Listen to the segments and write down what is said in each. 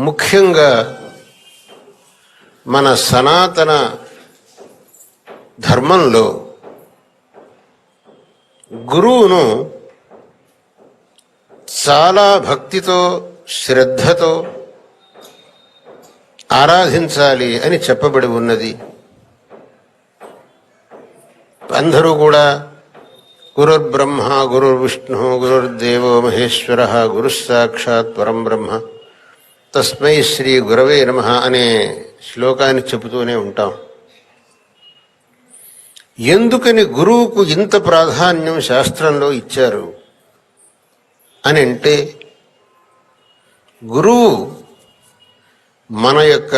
ముఖ్యంగా మన సనాతన ధర్మంలో గురువును చాలా భక్తితో శ్రద్ధతో ఆరాధించాలి అని చెప్పబడి ఉన్నది. అందరూ కూడా గురుర్బ్రహ్మ గురుర్విష్ణు గురుర్దేవో మహేశ్వర గురుస్సాక్షాత్ పరం బ్రహ్మ తస్మై శ్రీ గురవే నమ అనే శ్లోకాన్ని చెబుతూనే ఉంటాం. ఎందుకని గురువుకు ఇంత ప్రాధాన్యం శాస్త్రంలో ఇచ్చారు? అని అంటే గురువు మన యొక్క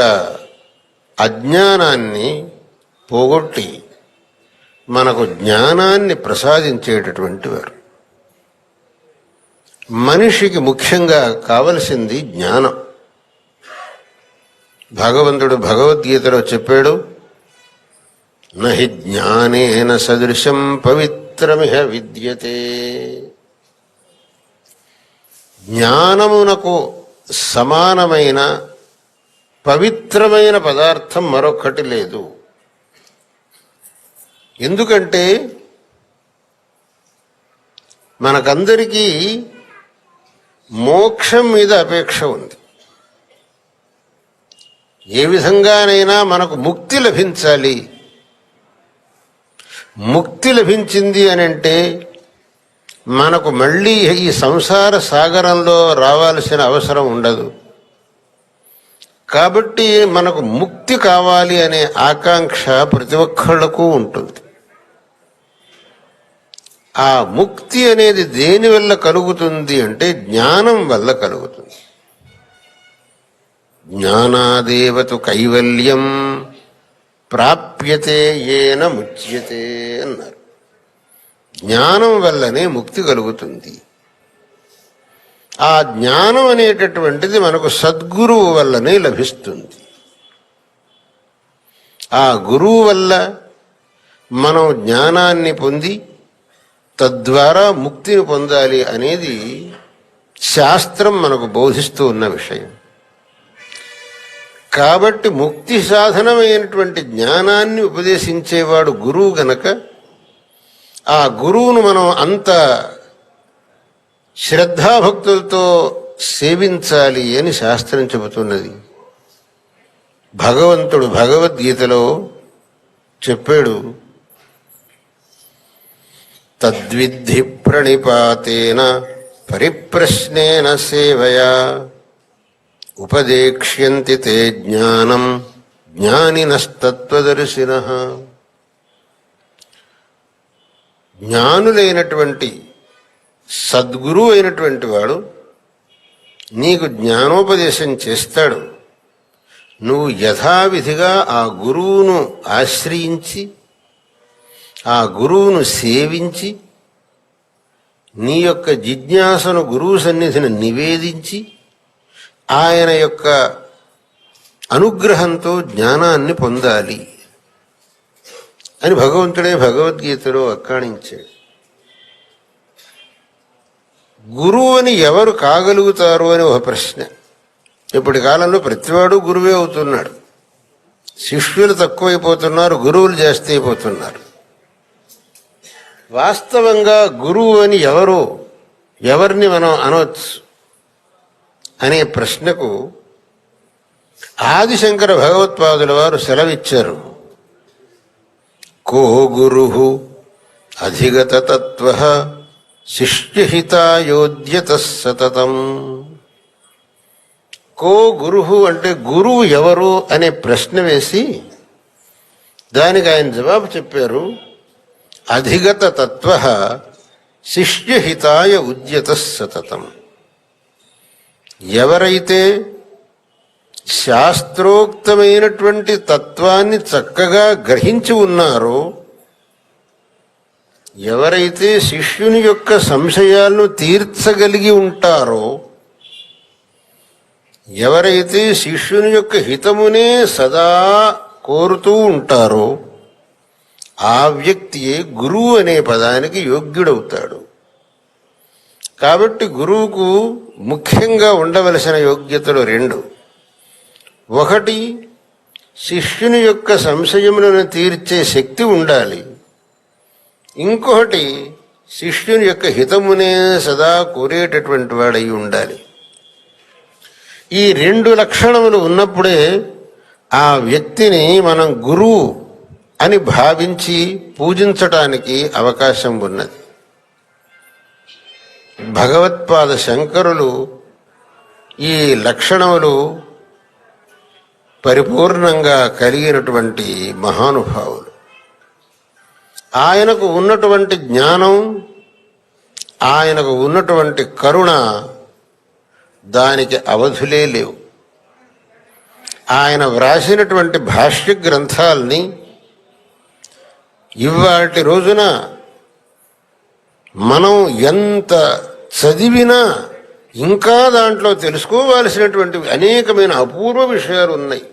అజ్ఞానాన్ని పోగొట్టి మనకు జ్ఞానాన్ని ప్రసాదించేటటువంటి వారు. మనిషికి ముఖ్యంగా కావలసింది జ్ఞానం. భగవంతుడు భగవద్గీతలో చెప్పాడు నహి జ్ఞానేన సదృశం పవిత్రమిహ విద్యతే. జ్ఞానమునకు సమానమైన పవిత్రమైన పదార్థం మరొకటి లేదు. ఎందుకంటే మనకందరికీ మోక్షం మీద అపేక్ష ఉంది. ఏ విధంగానైనా మనకు ముక్తి లభించాలి. ముక్తి లభించింది అని అంటే మనకు మళ్ళీ ఈ సంసార సాగరంలో రావాల్సిన అవసరం ఉండదు. కాబట్టి మనకు ముక్తి కావాలి అనే ఆకాంక్ష ప్రతి ఒక్కళ్ళకు ఉంటుంది. ఆ ముక్తి అనేది దేని వల్ల కలుగుతుంది అంటే జ్ఞానం వల్ల కలుగుతుంది. జ్ఞానాదేవతు కైవల్యం ప్రాప్యతే ఏన ముచ్యతే అన్నారు. జ్ఞానం వల్లనే ముక్తి కలుగుతుంది. ఆ జ్ఞానం అనేటటువంటిది మనకు సద్గురువు వల్లనే లభిస్తుంది. ఆ గురువు వల్ల మనం జ్ఞానాన్ని పొంది తద్వారా ముక్తిని పొందాలి అనేది శాస్త్రం మనకు బోధిస్తూ ఉన్న విషయం. కాబట్టి ముక్తి సాధనమైనటువంటి జ్ఞానాన్ని ఉపదేశించేవాడు గురువు గనక ఆ గురువును మనం అంత శ్రద్ధాభక్తులతో సేవించాలి అని శాస్త్రం చెబుతున్నది. భగవంతుడు భగవద్గీతలో చెప్పాడు తద్విద్ధి ప్రణిపాతేన పరిప్రశ్నేన సేవయా ఉపదేక్ష్యంతి తే జ్ఞానం జ్ఞానినస్తత్వదర్శిన. జ్ఞానులైనటువంటి సద్గురువు అయినటువంటి వాడు నీకు జ్ఞానోపదేశం చేస్తాడు. నువ్వు యథావిధిగా ఆ గురువును ఆశ్రయించి ఆ గురువును సేవించి నీ యొక్క జిజ్ఞాసను గురువు సన్నిధిని నివేదించి ఆయన యొక్క అనుగ్రహంతో జ్ఞానాన్ని పొందాలి అని భగవంతుడే భగవద్గీతలో అక్కాణించాడు గురువు అని ఎవరు కాగలుగుతారు అని ఒక ప్రశ్న. ఇప్పటి కాలంలో ప్రతివాడు గురువే అవుతున్నాడు. శిష్యులు తక్కువైపోతున్నారు గురువులు జాస్తి అయిపోతున్నారు. వాస్తవంగా గురువు అని ఎవరు ఎవరిని మనం అనవచ్చు అనే ప్రశ్నకు ఆదిశంకర భగవత్పాదుల వారు సెలవిచ్చారు. కో గురు అధిగత తత్వ శిష్యహితాయోధ్యత సతతం కో గురు అంటే గురువు ఎవరు అనే ప్రశ్న వేసి దానికి ఆయన జవాబు చెప్పారు అధిగత తత్వ శిష్యహితాయ ఉద్యత సతతం ఎవరైతే శాస్త్రోక్తమైనటువంటి తత్వాన్ని చక్కగా గ్రహించి ఉన్నారో ఎవరైతే శిష్యుని యొక్క సంశయాలను తీర్చగలిగి ఉంటారో ఎవరైతే శిష్యుని యొక్క హితమునే సదా కోరుతూ ఉంటారో ఆ వ్యక్తియే గురువు అనే పదానికి యోగ్యుడవుతాడు. కాబట్టి గురువుకు ముఖ్యంగా ఉండవలసిన యోగ్యతలు రెండు. ఒకటి శిష్యుని యొక్క సంశయములను తీర్చే శక్తి ఉండాలి. ఇంకొకటి శిష్యుని యొక్క హితమునే సదా కోరేటటువంటి వాడై ఉండాలి. ఈ రెండు లక్షణములు ఉన్నప్పుడే ఆ వ్యక్తిని మనం గురువు అని భావించి పూజించటానికి అవకాశం ఉన్నది. భగవత్పాద శంకరులు ఈ లక్షణములు పరిపూర్ణంగా కలిగినటువంటి మహానుభావులు. ఆయనకు ఉన్నటువంటి జ్ఞానం ఆయనకు ఉన్నటువంటి కరుణ దానికి అవధులే లేవు. ఆయన వ్రాసినటువంటి భాష్య గ్రంథాలని ఇవాటి రోజున మనం ఎంత చదివినా ఇంకా దాంట్లో తెలుసుకోవాల్సినటువంటి అనేకమైన అపూర్వ విషయాలు ఉన్నాయి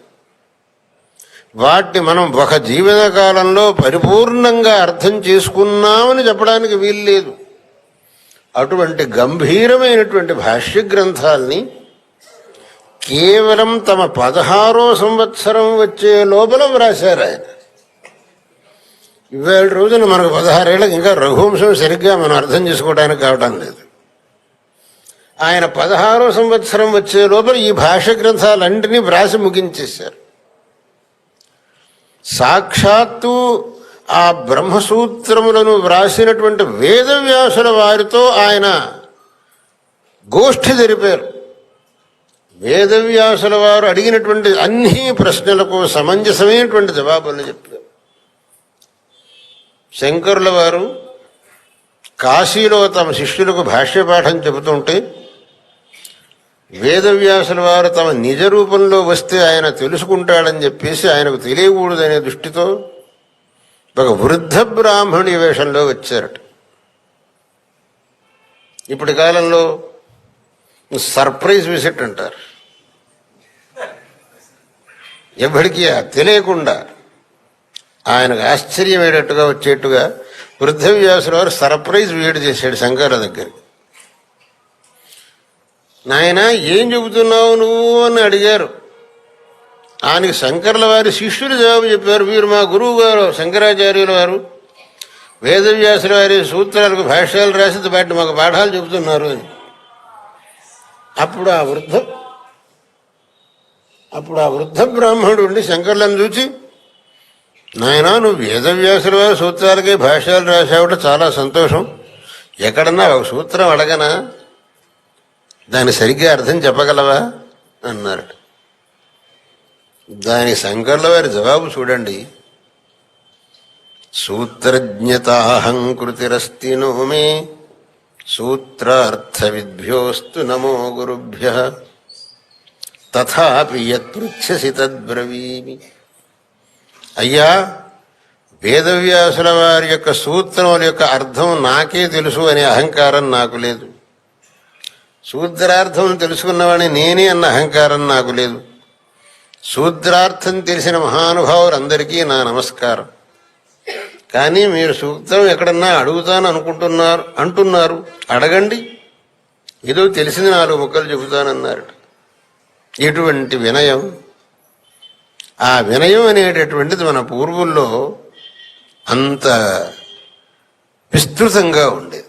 వాటిని మనం ఒక జీవిత కాలంలో పరిపూర్ణంగా అర్థం చేసుకున్నామని చెప్పడానికి వీల్లేదు అటువంటి గంభీరమైనటువంటి భాష్య గ్రంథాల్ని కేవలం తమ పదహారో సంవత్సరం వచ్చే లోపల వ్రాశారు ఆయన. ఇవాళ రోజున మనకు పదహారేళ్ళకి ఇంకా రఘువంశం సరిగ్గా మనం అర్థం చేసుకోవడానికి కావటం లేదు. ఆయన పదహారో సంవత్సరం వచ్చే లోపల ఈ భాష గ్రంథాలన్నింటినీ వ్రాసి ముగించేశారు. సాక్షాత్తు ఆ బ్రహ్మసూత్రములను వ్రాసినటువంటి వేదవ్యాసుల వారితో ఆయన గోష్ఠి జరిపారు. వేదవ్యాసుల వారు అడిగినటువంటి అన్ని ప్రశ్నలకు సమంజసమైనటువంటి జవాబులను చెప్పారు. శంకరుల వారు కాశీలో తమ శిష్యులకు భాష్యపాఠం చెబుతుంటే వేదవ్యాసుల వారు తమ నిజ రూపంలో వస్తే ఆయన తెలుసుకుంటాడని చెప్పేసి ఆయనకు తెలియకూడదనే దృష్టితో ఒక వృద్ధ బ్రాహ్మణి వేషంలో వచ్చారట. ఇప్పటి కాలంలో సర్ప్రైజ్ విజిట్ అంటారు. ఎవరికి తెలియకుండా ఆయనకు ఆశ్చర్యమేటట్టుగా వచ్చేట్టుగా వృద్ధ వ్యాసుల వారు సర్ప్రైజ్ వేడి చేశాడు శంకర దగ్గరికి. నాయన ఏం చెబుతున్నావు నువ్వు? అని అడిగారు. ఆయనకి శంకర్ల వారి శిష్యులు జవాబు చెప్పారు. వీరు మా గురువు గారు శంకరాచార్యుల వారు. వేదవ్యాసుల వారి సూత్రాలకు భాష్యాలు రాసి బట్టి మాకు పాఠాలు చెబుతున్నారు అని. అప్పుడు ఆ వృద్ధ అప్పుడు ఆ వృద్ధ బ్రాహ్మణుడు ఉండి శంకర్లను చూచి నాయనా నువ్వు వేదవ్యాసుల వారి సూత్రాలకి భాష్యాలు రాసావుట చాలా సంతోషం. ఎక్కడన్నా ఒక సూత్రం అడగనా? దాన్ని సరిగ్గా అర్థం చెప్పగలవా? అన్నారట. దాని శంకర్ల వారి జవాబు చూడండి. సూత్రజ్ఞతాహంకృతిరస్తి నో మే సూత్రార్థ విద్భ్యోస్తు నమో గురుభ్య తథాపి తద్బ్రవీమి అయ్యా వేదవ్యాసుల వారి యొక్క సూత్రముల యొక్క అర్థం నాకే తెలుసు అనే అహంకారం నాకు లేదు. శూద్రార్థం తెలుసుకున్నవాడిని నేనే అన్న అహంకారం నాకు లేదు. శూద్రార్థం తెలిసిన మహానుభావులందరికీ నా నమస్కారం. కానీ మీరు సూత్రం ఎక్కడన్నా అడుగుతాను అనుకుంటున్నారు అంటున్నారు అడగండి. ఏదో తెలిసింది నాలుగు ముక్కలు చెబుతానన్నారు ఎటువంటి వినయం? ఆ వినయం అనేటటువంటిది మన పూర్వుల్లో అంత విస్తృతంగా ఉండేది.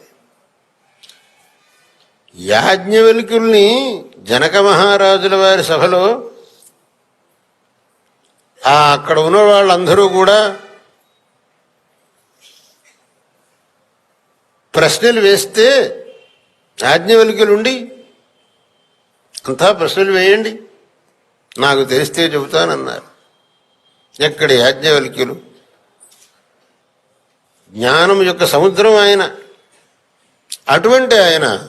యాజ్ఞవల్కుల్ని జనక మహారాజుల వారి సభలో ఆ అక్కడ ఉన్న వాళ్ళందరూ కూడా ప్రశ్నలు వేస్తే యాజ్ఞవల్కులుండి అంతా ప్రశ్నలు వేయండి నాకు తెలిస్తే చెబుతానన్నారు. ఎక్కడ యాజ్ఞవల్క్యులు? జ్ఞానం యొక్క సముద్రం ఆయన అటువంటి ఆయన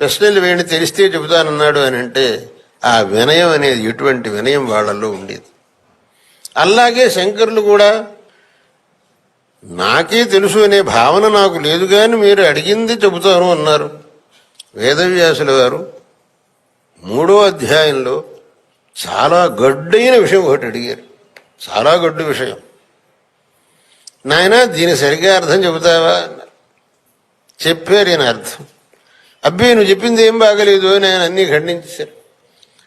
ప్రశ్నలు వేయండి తెలిస్తే చెబుతానన్నాడు అని అంటే ఆ వినయం అనేది ఎటువంటి వినయం వాళ్ళల్లో ఉండేది. అలాగే శంకరులు కూడా నాకే తెలుసు అనే భావన నాకు లేదు కానీ మీరు అడిగింది చెబుతాను అన్నారు. వేదవ్యాసుల గారు మూడో అధ్యాయంలో చాలా గడ్డైన విషయం ఒకటి అడిగారు. చాలా గడ్డు విషయం. నాయన దీని సరిగ్గా అర్థం చెబుతావా? చెప్పారు ఈయన అర్థం. అబ్బాయి నువ్వు చెప్పింది ఏం బాగలేదు అని ఆయన అన్నీ ఖండించారు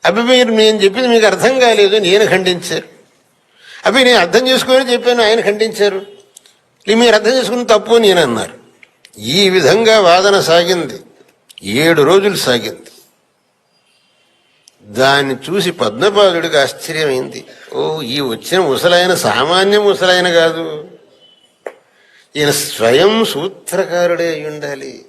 అబ్బాయి మీరు నేను చెప్పింది మీకు అర్థం కాలేదు అని ఈయన ఖండించారు అబ్బాయి నేను అర్థం చేసుకొని చెప్పాను ఆయన ఖండించారు. మీరు అర్థం చేసుకుని తప్పు అని నేను అన్నారు. ఈ విధంగా వాదన సాగింది. ఏడు రోజులు సాగింది. దాన్ని చూసి పద్మపాదుడికి ఆశ్చర్యమైంది. ఓ ఈ వచ్చిన ముసలాయన సామాన్య ముసలాయన కాదు. ఈయన స్వయం సూత్రకారుడే అయి ఉండాలి.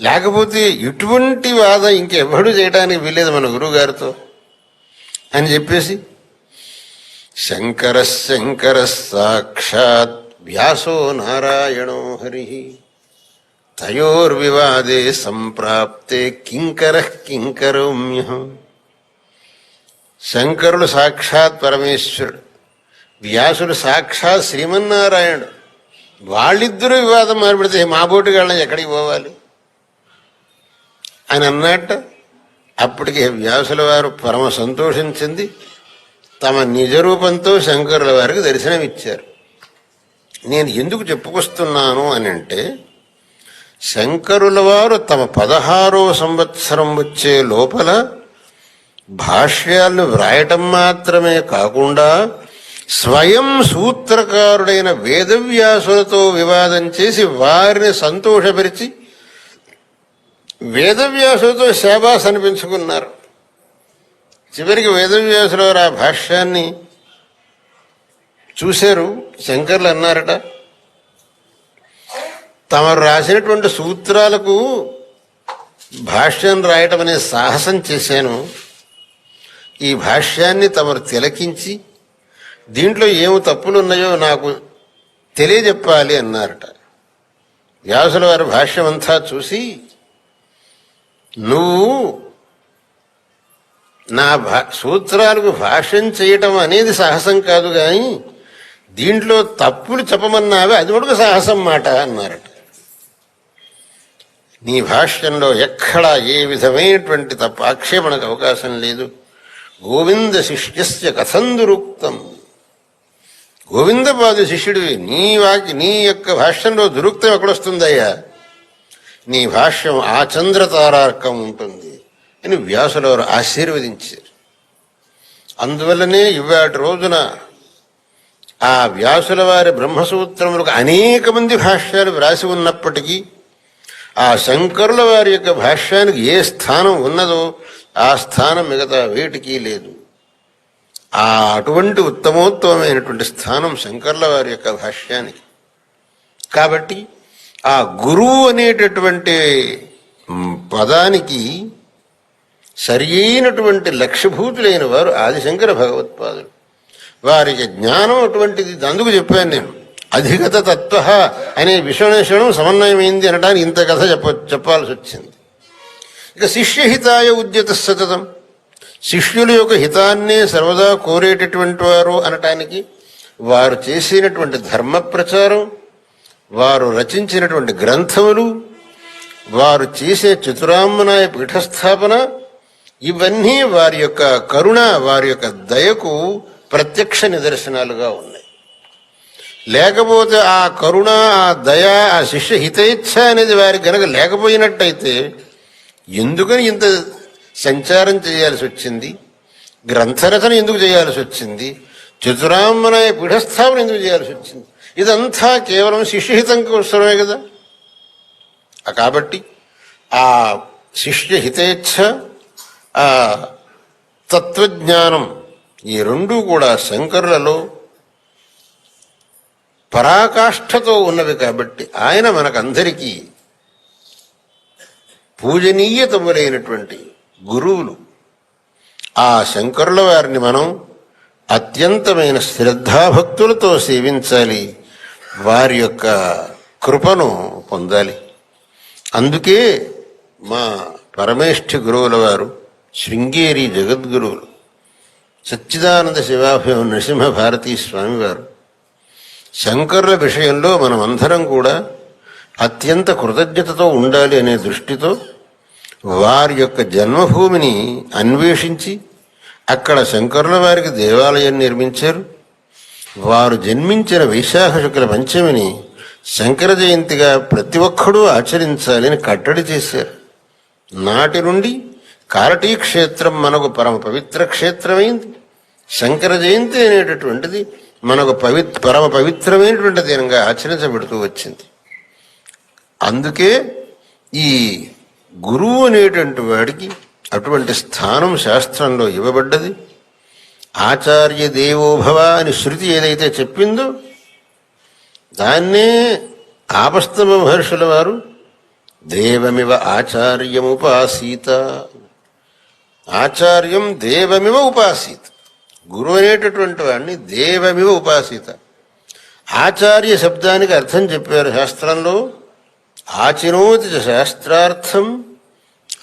లేకపోతే ఇటువంటి వాదం ఇంకెవడు చేయడానికి వీల్లేదు మన గురువుగారితో అని చెప్పేసి శంకర శంకర సాక్షాత్ వ్యాసో నారాయణో హరి. తయోర్వివాదే సంప్రాప్తే కింకర కింకరోమ్యహం శంకరుడు సాక్షాత్ పరమేశ్వరుడు వ్యాసుడు సాక్షాత్ శ్రీమన్నారాయణుడు. వాళ్ళిద్దరూ వివాదం మారిపెడితే మా బోటుగాళ్ళని ఎక్కడికి పోవాలి? అని అన్నట్ట అప్పటికే వ్యాసుల వారు పరమ సంతోషించింది. తమ నిజ రూపంతో శంకరుల వారికి దర్శనమిచ్చారు. నేను ఎందుకు చెప్పుకొస్తున్నాను అని అంటే శంకరుల వారు తమ పదహారో సంవత్సరం వచ్చే లోపల భాష్యాలను వ్రాయటం మాత్రమే కాకుండా స్వయం సూత్రకారుడైన వేదవ్యాసులతో వివాదం చేసి వారిని సంతోషపరిచి వేదవ్యాసులతో శాబాస్ అనిపించుకున్నారు చివరికి వేదవ్యాసులు ఆ భాష్యాన్ని చూశారు. శంకర్లు అన్నారట తమరు రాసినటువంటి సూత్రాలకు భాష్యం రాయటం అనే సాహసం చేశాను. ఈ భాష్యాన్ని తమరు తిలకించి దీంట్లో ఏమి తప్పులు ఉన్నాయో నాకు తెలియజెప్పాలి అన్నారట. వ్యాసుల వారి భాష్యమంతా చూసి నువ్వు నా భా సూత్రాలకు భాష్యం చేయటం అనేది సాహసం కాదు కానీ దీంట్లో తప్పులు చెప్పమన్నావే అది కూడా సాహసం మాట అన్నారట. నీ భాష్యంలో ఎక్కడా ఏ విధమైనటువంటి తప్పు ఆక్షేపణకు అవకాశం లేదు. గోవింద శిష్యస్య కథందురుక్తం. గోవిందపాదు శిష్యుడివి నీ వాకి నీ యొక్క భాష్యంలో దురుక్తం ఎక్కడొస్తుందయ్యా? నీ భాష్యం ఆ చంద్రతారార్కం ఉంటుంది అని వ్యాసులవారు ఆశీర్వదించారు. అందువల్లనే ఇవాటి రోజున ఆ వ్యాసుల వారి బ్రహ్మసూత్రములకు అనేక మంది భాష్యాలు వ్రాసి ఉన్నప్పటికీ ఆ శంకరుల వారి యొక్క భాష్యానికి ఏ స్థానం ఉన్నదో ఆ స్థానం మిగతా వేటికి లేదు. ఆ అటువంటి ఉత్తమోత్తమైనటువంటి స్థానం శంకర్ల వారి యొక్క భాష్యానికి. కాబట్టి ఆ గురువు అనేటటువంటి పదానికి సరి అయినటువంటి లక్ష్యభూతులైన వారు ఆదిశంకర భగవత్పాదులు. వారికి జ్ఞానం అటువంటిది అందుకు చెప్పాను నేను. అధిగత తత్వ అనే విశ్వనేశ్వరం సమన్వయమైంది అనడానికి ఇంత కథ చెప్ప చెప్పాల్సి వచ్చింది. ఇక శిష్యహితాయ ఉద్యత సతతం. శిష్యుల యొక్క హితాన్నే సర్వదా కోరేటటువంటి వారు అనటానికి వారు చేసినటువంటి ధర్మ ప్రచారం వారు రచించినటువంటి గ్రంథములు వారు చేసే చతురామ్మనాయ పీఠస్థాపన ఇవన్నీ వారి యొక్క కరుణ వారి యొక్క దయకు ప్రత్యక్ష నిదర్శనాలుగా ఉన్నాయి. లేకపోతే ఆ కరుణ ఆ దయ ఆ శిష్య హితేచ్ఛ అనేది వారికి గనక లేకపోయినట్టయితే ఎందుకని ఇంత సంచారం చేయాల్సి వచ్చింది? గ్రంథరచన ఎందుకు చేయాల్సి వచ్చింది? చతురామ్మనాయ పీఠస్థాపన ఎందుకు చేయాల్సి వచ్చింది? ఇదంతా కేవలం శిష్యహితం కోసమే కదా? కాబట్టి ఆ శిష్యహితేచ్ఛ ఆ తత్వజ్ఞానం ఈ రెండూ కూడా శంకరులలో పరాకాష్ఠతో ఉన్నవి కాబట్టి ఆయన మనకందరికీ పూజనీయతములైనటువంటి గురువులు. ఆ శంకరుల వారిని మనం అత్యంతమైన శ్రద్ధాభక్తులతో సేవించాలి. వారి యొక్క కృపను పొందాలి. అందుకే మా పరమేష్ఠి గురువుల వారు శృంగేరి జగద్గురువులు సచ్చిదానంద శివాభయం నరసింహ భారతీ స్వామివారు శంకర్ల శంకరుల విషయంలో మనం అందరం కూడా అత్యంత కృతజ్ఞతతో ఉండాలి అనే దృష్టితో వారి యొక్క జన్మభూమిని అన్వేషించి అక్కడ శంకరుల వారికి దేవాలయం నిర్మించారు. వారు జన్మించిన వైశాఖ శుక్ల పంచమిని శంకర జయంతిగా ప్రతి ఒక్కడూ ఆచరించాలని కట్టడి చేశారు. నాటి నుండి కారటీ క్షేత్రం మనకు పరమ పవిత్ర క్షేత్రమైంది. శంకర జయంతి అనేటటువంటిది మనకు పవిత్ర పరమ పవిత్రమైనటువంటి దినంగా ఆచరించబడుతూ వచ్చింది. అందుకే ఈ గురువు అనేటువంటి వాడికి అటువంటి స్థానం శాస్త్రంలో ఇవ్వబడ్డది. ఆచార్య దేవోభవ అని శృతి ఏదైతే చెప్పిందో దాన్నే ఆపస్తమ మహర్షుల వారు దేవమివ ఆచార్యముపాసీత ఆచార్యం దేవమివ ఉపాసీత. గురువు అనేటటువంటి వాడిని దేవమివ ఉపాసీత. ఆచార్య శబ్దానికి అర్థం చెప్పారు శాస్త్రంలో. ఆచినోతి శాస్త్రార్థం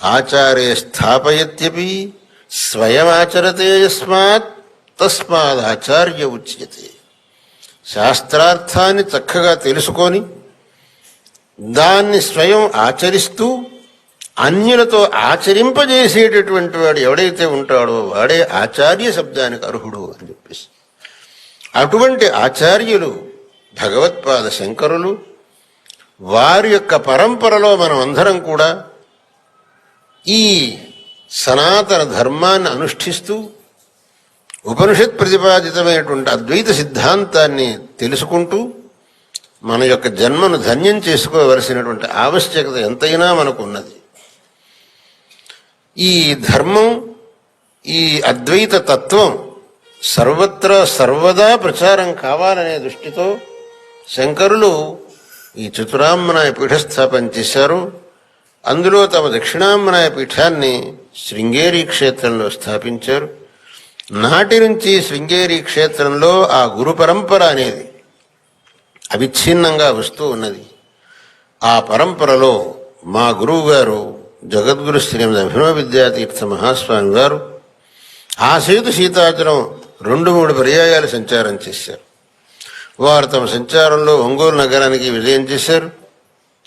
ఆచార్య స్థాపయత్యపి స్వయం ఆచరతే యస్మాత్ తస్మాద్ ఆచార్య ఉచ్యతే. శాస్త్రార్థాన్ని చక్కగా తెలుసుకొని దాన్ని స్వయం ఆచరిస్తూ అన్యులతో ఆచరింపజేసేటటువంటి వాడు ఎవడైతే ఉంటాడో వాడే ఆచార్య శబ్దానికి అర్హుడు అని చెప్పేసి. అటువంటి ఆచార్యులు భగవత్పాద శంకరులు వారి యొక్క పరంపరలో మనం అందరం కూడా ఈ సనాతన ధర్మాన్ని అనుష్ఠిస్తూ ఉపనిషత్ ప్రతిపాదితమైనటువంటి అద్వైత సిద్ధాంతాన్ని తెలుసుకుంటూ మన యొక్క జన్మను ధన్యం చేసుకోవలసినటువంటి ఆవశ్యకత ఎంతైనా మనకు ఉన్నది ఈ ధర్మం ఈ అద్వైత తత్వం సర్వత్రా సర్వదా ప్రచారం కావాలనే దృష్టితో శంకరులు ఈ చతురామ్మనాయ పీఠస్థాపన చేశారు. అందులో తమ దక్షిణామ్మనాయ పీఠాన్ని శృంగేరి క్షేత్రంలో స్థాపించారు. నాటి నుంచి శృంగేరి క్షేత్రంలో ఆ గురు పరంపర అనేది అవిచ్ఛిన్నంగా వస్తూ ఉన్నది. ఆ పరంపరలో మా గురువు గారు జగద్గురు శ్రీమద్ అభినవ విద్యాతీర్థ మహాస్వామి గారు ఆ సేతు సీతాచలం రెండు మూడు పర్యాయాలు సంచారం చేశారు. వారు తమ సంచారంలో ఒంగోలు నగరానికి విజయం చేశారు.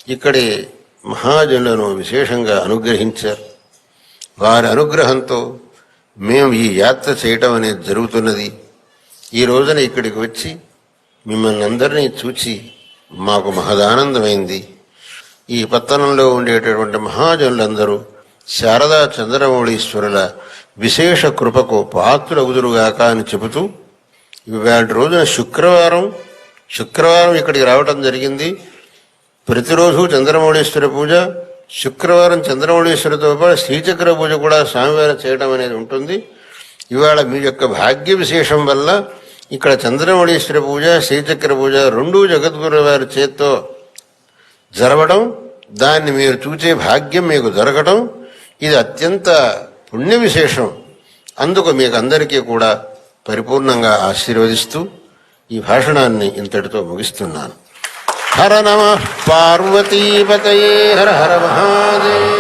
ఇక్కడి మహాజనులను విశేషంగా అనుగ్రహించారు. వారి అనుగ్రహంతో మేము ఈ యాత్ర చేయటం అనేది జరుగుతున్నది. ఈ రోజున ఇక్కడికి వచ్చి మిమ్మల్ని అందరినీ చూచి మాకు మహదానందమైంది. ఈ పట్టణంలో ఉండేటటువంటి మహాజనులందరూ శారదా చంద్రమౌళీశ్వరుల విశేష కృపకు పాత్రులగుదురుగాక అని చెబుతూ ఇవాళ రోజున శుక్రవారం శుక్రవారం ఇక్కడికి రావటం జరిగింది. ప్రతిరోజు చంద్రమౌళీశ్వర పూజ శుక్రవారం చంద్రమౌళీశ్వరితో పాటు శ్రీచక్ర పూజ కూడా స్వామివారు చేయడం అనేది ఉంటుంది. ఇవాళ మీ యొక్క భాగ్య విశేషం వల్ల ఇక్కడ చంద్రమౌళీశ్వర పూజ శ్రీచక్ర పూజ రెండూ జగద్గురు వారి చేత్తో జరగడం దాన్ని మీరు చూచే భాగ్యం మీకు దొరకడం ఇది అత్యంత పుణ్య విశేషం. అందుకు మీకు అందరికీ కూడా పరిపూర్ణంగా ఆశీర్వదిస్తూ ఈ భాషణాన్ని ఇంతటితో ముగిస్తున్నాను. हर नमः। पार्वतीपतये हर हर महादेव।